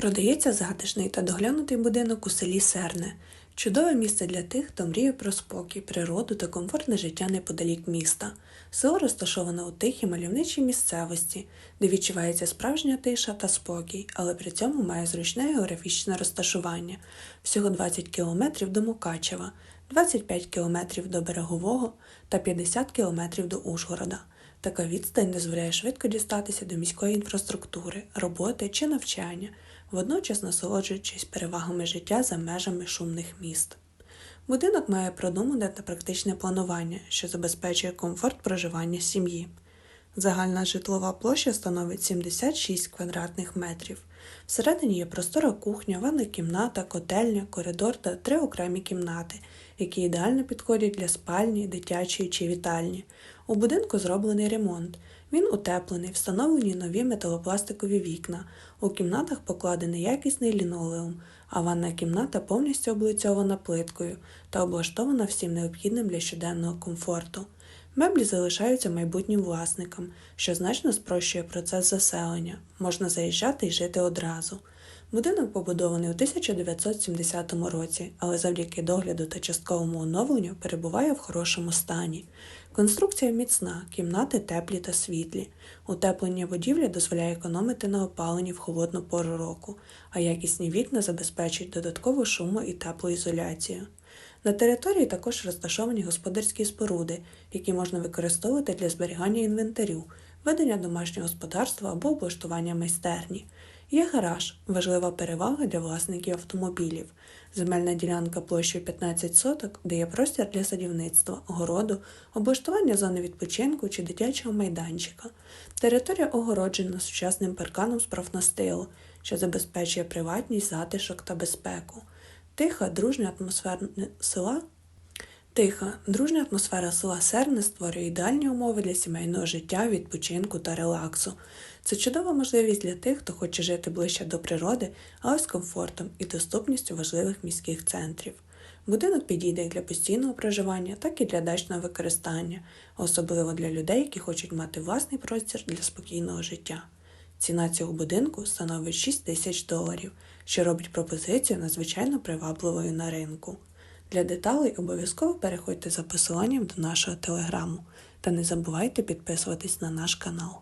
Продається затишний та доглянутий будинок у селі Серне. Чудове місце для тих, хто мріє про спокій, природу та комфортне життя неподалік міста. Село розташоване у тихій мальовничій місцевості, де відчувається справжня тиша та спокій, але при цьому має зручне географічне розташування всього 20 кілометрів до Мукачева, 25 кілометрів до Берегового та 50 кілометрів до Ужгорода. Така відстань дозволяє швидко дістатися до міської інфраструктури, роботи чи навчання, водночас насолоджуючись перевагами життя за межами шумних міст. Будинок має продумане та практичне планування, що забезпечує комфорт проживання сім'ї. Загальна житлова площа становить 76 квадратних метрів. Всередині є простора кухня, ванна кімната, котельня, коридор та три окремі кімнати, які ідеально підходять для спальні, дитячої чи вітальні. У будинку зроблений ремонт. Він утеплений, встановлені нові металопластикові вікна. У кімнатах покладений якісний лінолеум, а ванна кімната повністю облицьована плиткою та облаштована всім необхідним для щоденного комфорту. Меблі залишаються майбутнім власникам, що значно спрощує процес заселення. Можна заїжджати і жити одразу. Будинок побудований у 1970 році, але завдяки догляду та частковому оновленню перебуває в хорошому стані. Конструкція міцна, кімнати теплі та світлі. Утеплення будівлі дозволяє економити на опаленні в холодну пору року, а якісні вікна забезпечують додаткову шуму і теплоізоляцію. На території також розташовані господарські споруди, які можна використовувати для зберігання інвентарю, ведення домашнього господарства або облаштування майстерні. Є гараж важлива перевага для власників автомобілів. Земельна ділянка площею 15 соток дає простір для садівництва, городу, облаштування зони відпочинку чи дитячого майданчика. Територія огороджена сучасним парканом з профнастилу, що забезпечує приватність, затишок та безпеку. Тиха, дружня атмосфера села Тиха, дружня атмосфера села Серне створює ідеальні умови для сімейного життя, відпочинку та релаксу. Це чудова можливість для тих, хто хоче жити ближче до природи, але з комфортом і доступністю важливих міських центрів. Будинок підійде як для постійного проживання, так і для дачного використання, особливо для людей, які хочуть мати власний простір для спокійного життя. Ціна цього будинку становить 6 тисяч доларів, що робить пропозицію надзвичайно привабливою на ринку. Для деталей обов'язково переходьте за посиланням до нашого телеграму та не забувайте підписуватись на наш канал.